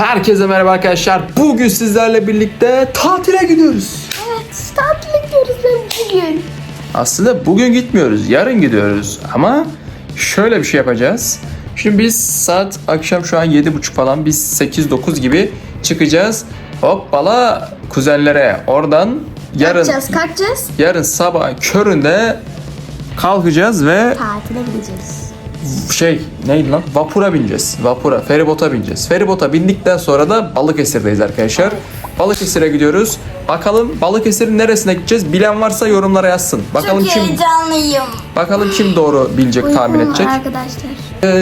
Herkese merhaba arkadaşlar. Bugün sizlerle birlikte tatile gidiyoruz. Evet, tatile gidiyoruz bugün. Aslında bugün gitmiyoruz, yarın gidiyoruz. Ama şöyle bir şey yapacağız. Şimdi biz saat akşam şu an 7.30 falan biz 8-9 gibi çıkacağız. Hoppala kuzenlere oradan yarın Kalkacağız, kalkacağız. yarın sabah köründe kalkacağız ve Tatile gideceğiz. Şey neydi lan? Vapura bineceğiz. Vapura, feribota bineceğiz. Feribota bindikten sonra da Balıkesir'deyiz arkadaşlar. Balıkesir'e gidiyoruz. Bakalım Balıkesir'in neresine gideceğiz? Bilen varsa yorumlara yazsın. Bakalım Çok kim heyecanlıyım. bakalım kim doğru bilecek, tahmin Uykum var edecek. Arkadaşlar.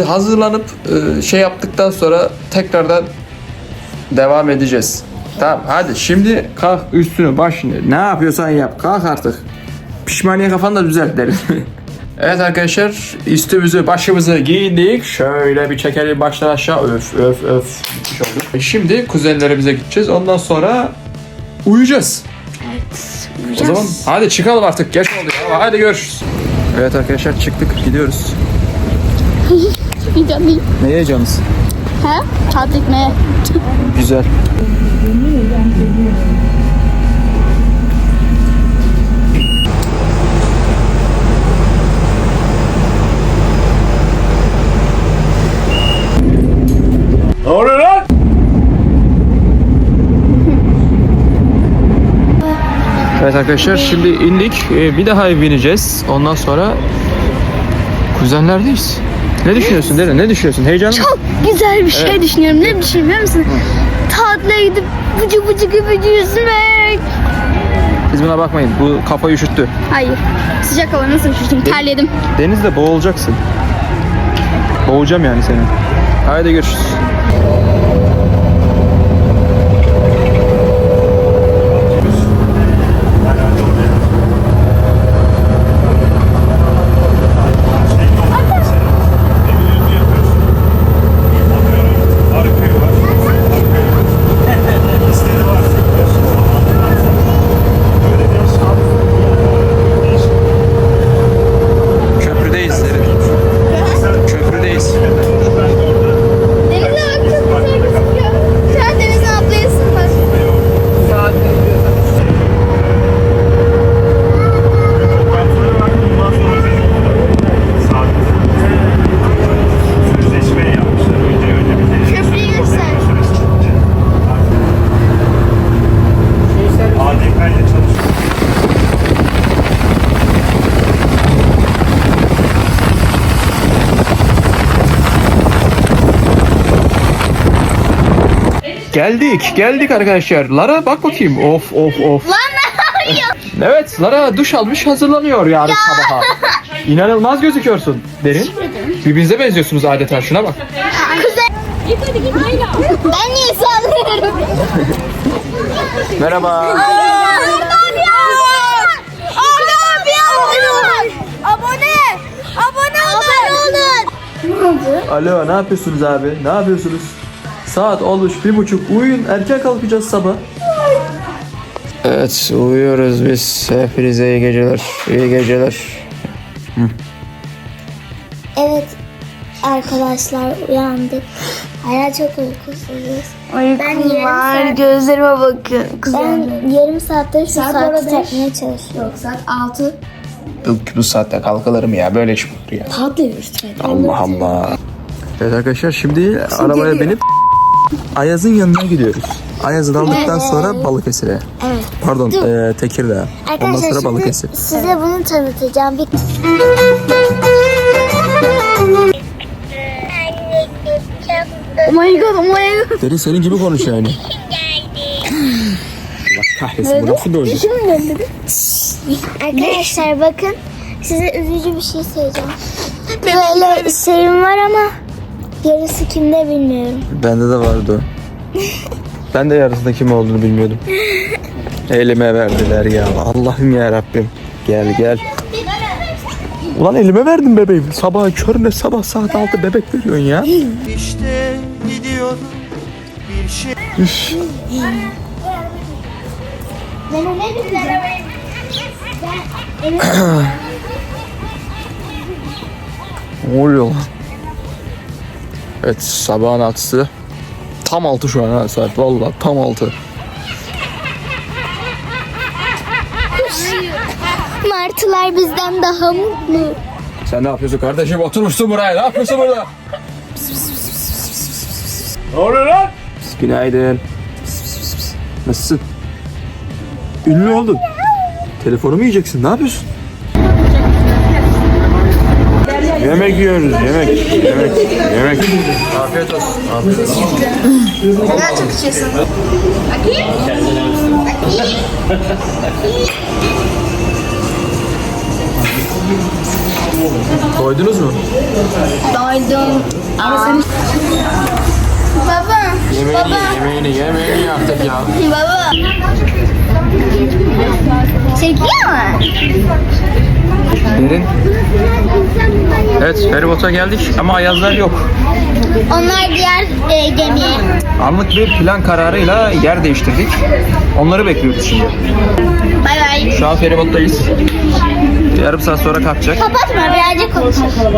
Ee, hazırlanıp e, şey yaptıktan sonra tekrardan devam edeceğiz. Tamam hadi şimdi kalk üstünü başını ne yapıyorsan yap kalk artık. Pişmaniye kafanı da düzelt derim. evet arkadaşlar üstümüzü başımızı giyindik. Şöyle bir çekelim baştan aşağı öf öf öf. Şimdi kuzenlerimize gideceğiz ondan sonra uyuyacağız. Evet, O uyuyacağız. zaman hadi çıkalım artık geç oldu ya hadi görüşürüz. Evet arkadaşlar çıktık gidiyoruz. Heyecanlıyım. Ne heyecanız? Ha? Tatil gitmeye. Güzel. Evet arkadaşlar şimdi indik. Ee, Bir daha bineceğiz. Ondan sonra kuzenlerdeyiz. Ne düşünüyorsun Dere? Ne düşünüyorsun? Heyecanlı mı? Çok güzel bir şey Evet. düşünüyorum. Ne düşünüyorum biliyor musun? Tatile gidip bıcı bıcı gibi yüzmek. Siz buna bakmayın. Bu kafayı üşüttü. Hayır. Sıcak hava nasıl üşüttüm? Terledim. Denizde boğulacaksın. Boğacağım yani seni. Haydi görüşürüz. Köprüdeyiz Dere. Köprüdeyiz. Denize bak çok güzel gözüküyor. Sen denize atlayasın bak. Köprüyü göster. ADK ile çalışıyor. Geldik, geldik arkadaşlar. Lara bak bakayım. Of of of. Lan ne yapıyorsun? Evet, Lara duş almış hazırlanıyor yarın sabaha. İnanılmaz gözüküyorsun. Derin. Birbirinize benziyorsunuz adeta. Şuna bak. Kuzey. Ben niye sallıyorum? Merhaba. Abone! Abone olun! Alo, ne yapıyorsunuz abi? Ne yapıyorsunuz? Saat olmuş bir buçuk. Uyuyun, erken kalkacağız sabah. Evet, uyuyoruz biz. Hepinize iyi geceler. İyi geceler. Evet arkadaşlar uyandık. Hala çok uykusuzuz. ben yarım Var saat, gözlerime bakın. ben yarım saattir şu Saat saati orada takmaya çalışıyorum. Saat 6. Bu saatte kalkılır mı ya? Böyle iş mi olur ya? Tatlıymış. Allah Allah. Evet arkadaşlar şimdi arabaya binip Ayaz'ın yanına gidiyoruz. Ayaz'ı aldıktan sonra Balıkesir'e. Evet. Pardon, eee Tekirdağ. Ondan Arkadaşlar sonra şimdi Balıkesir. size bunu tanıtacağım. Bir... Oh my god, oh my god. Deri senin gibi konuş yani. Allah kahretsin bu lafı da öyle. Arkadaşlar bakın size üzücü bir şey söyleyeceğim. Böyle şeyim var ama yarısı kimde bilmiyorum. Bende de vardı o. Ben de yarısında kim olduğunu bilmiyordum. Elime verdiler ya. Allah'ım ya Rabbim. Gel gel. Ulan elime verdin bebeğim. Sabah körüne sabah saat 6 bebek veriyorsun ya. İşte gidiyorum bir şey Üf. Ne oluyor lan? Evet sabahın altısı. tam altı şu an ha saat. Valla tam altı. Martılar bizden daha mutlu. Sen ne yapıyorsun kardeşim? Oturmuşsun buraya. Ne yapıyorsun burada? Ne oluyor lan? Günaydın. Nasılsın? Ünlü oldun. Telefonumu yiyeceksin. Ne yapıyorsun? Yemek yiyoruz yemek. Yemek. Yemek. Afiyet olsun. Afiyet olsun. Neden çok içiyorsun? Bakayım. Bakayım. Koydunuz mu? Doydum. Baba. Yemeğini, Baba. yemeğini, yemeğini yaptık ya. Baba. Çekiyor mu? Derin. Evet, feribota geldik ama Ayazlar yok. Onlar diğer e, gemiye. Anlık bir plan kararıyla yer değiştirdik. Onları bekliyoruz şimdi. Bay bay. Şu an feribottayız. Yarım saat sonra kalkacak. Kapatma birazcık konuşalım.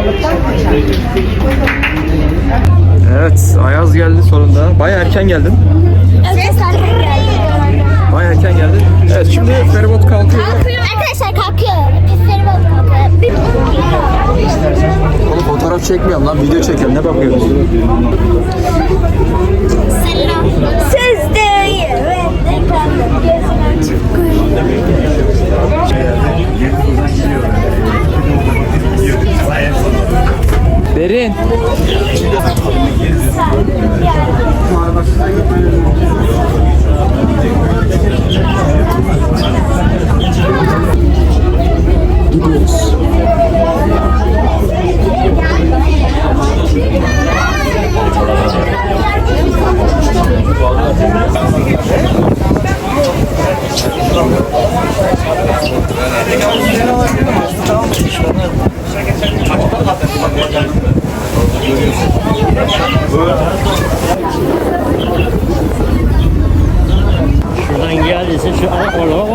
Evet, Ayaz geldi sonunda. Baya erken geldin. Ses Baya erken geldin. Evet, şimdi feribot kalkıyor. Arkadaşlar kalkıyor. Fotoğraf çekmiyorum lan, video çekiyorum. Ne bakıyorsun? Selam. Siz de Derin.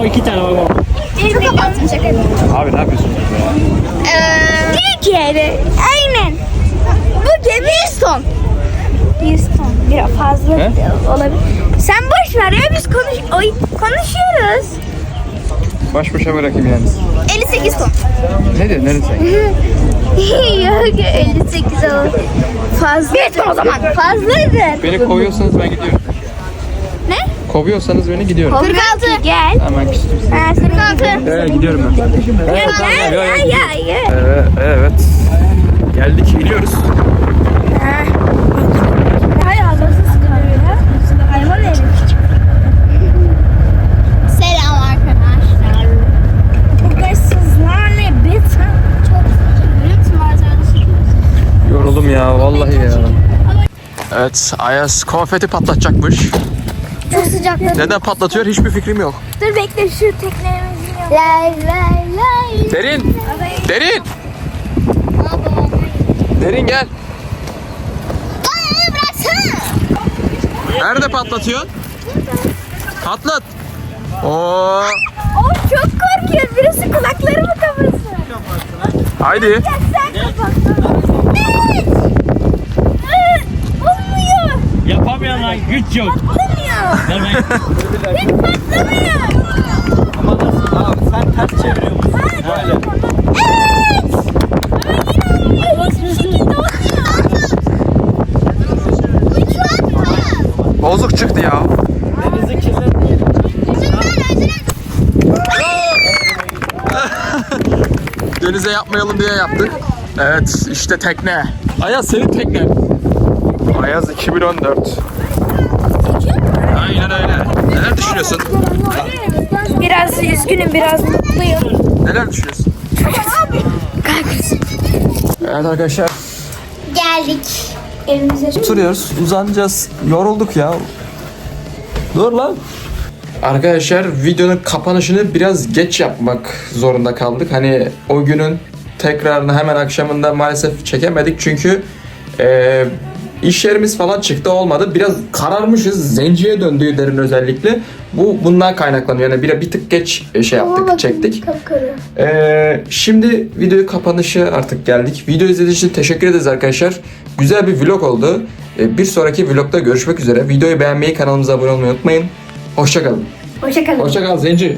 O iki tane var. Kapattım şaka. Abi ne yapıyorsun? Eee... Türkiye'de. Aynen. Bu gemi 100 ton. 100 ton. Biraz fazla He? olabilir. Sen boş ver ya biz konuş Oy, konuşuyoruz. Baş başa bırakayım yalnız. 58 ton. Ne diyorsun? Neresi? Yok 58 olur. Fazla. Bir ton o zaman. Fazladır. Beni kovuyorsanız ben gidiyorum. Kovuyorsanız beni gidiyorum. 46. Gel. Hemen küstüm. Ha, 46. Evet gidiyorum ben. Evet, tamam, gel gel. gel. gel. Evet, evet. Geldik, sıcak malzemesi Yoruldum ya, vallahi ya. Evet, Ayaz konfeti patlatacakmış. Çok sıcak. Neden patlatıyor hiçbir fikrim yok. Dur bekle şu teknemizi Lay lay lay. Derin! Derin! Derin gel. Bana bıraksana. Nerede patlatıyorsun? Patlat. Oo, Oh çok korkuyor. Birisi kulaklarımı kapasın. haydi. Sen kapat. Evet. Olmuyor. Yapamayanlar güç yok. Olmuyor. Ver ben. Hiç patlamıyor. Ama nasıl abi sen ters çeviriyorsun. Böyle. Evet. Ama yine olmuyor. Hiçbir şekilde olmuyor. Uçuyor. Bozuk çıktı ya. Denizi kirletmeyin. Denize yapmayalım diye yaptık. Evet işte tekne. Ayaz senin teknen. Ayaz 2014. Aynen öyle. Neler düşünüyorsun? Biraz üzgünüm, biraz mutluyum. Neler düşünüyorsun? Evet arkadaşlar Geldik. Evimize oturuyoruz, uzanacağız. Yorulduk ya. Dur lan. Arkadaşlar videonun kapanışını biraz geç yapmak zorunda kaldık. Hani o günün tekrarını hemen akşamında maalesef çekemedik çünkü eee iş yerimiz falan çıktı olmadı. Biraz kararmışız. Zenciye döndüğü derin özellikle. Bu bundan kaynaklanıyor. Yani bir, bir tık geç şey yaptık, çektik. Ee, şimdi video kapanışı artık geldik. Video izlediğiniz için teşekkür ederiz arkadaşlar. Güzel bir vlog oldu. E, bir sonraki vlogda görüşmek üzere. Videoyu beğenmeyi, kanalımıza abone olmayı unutmayın. Hoşçakalın. Hoşçakalın. Hoşçakal Zenci.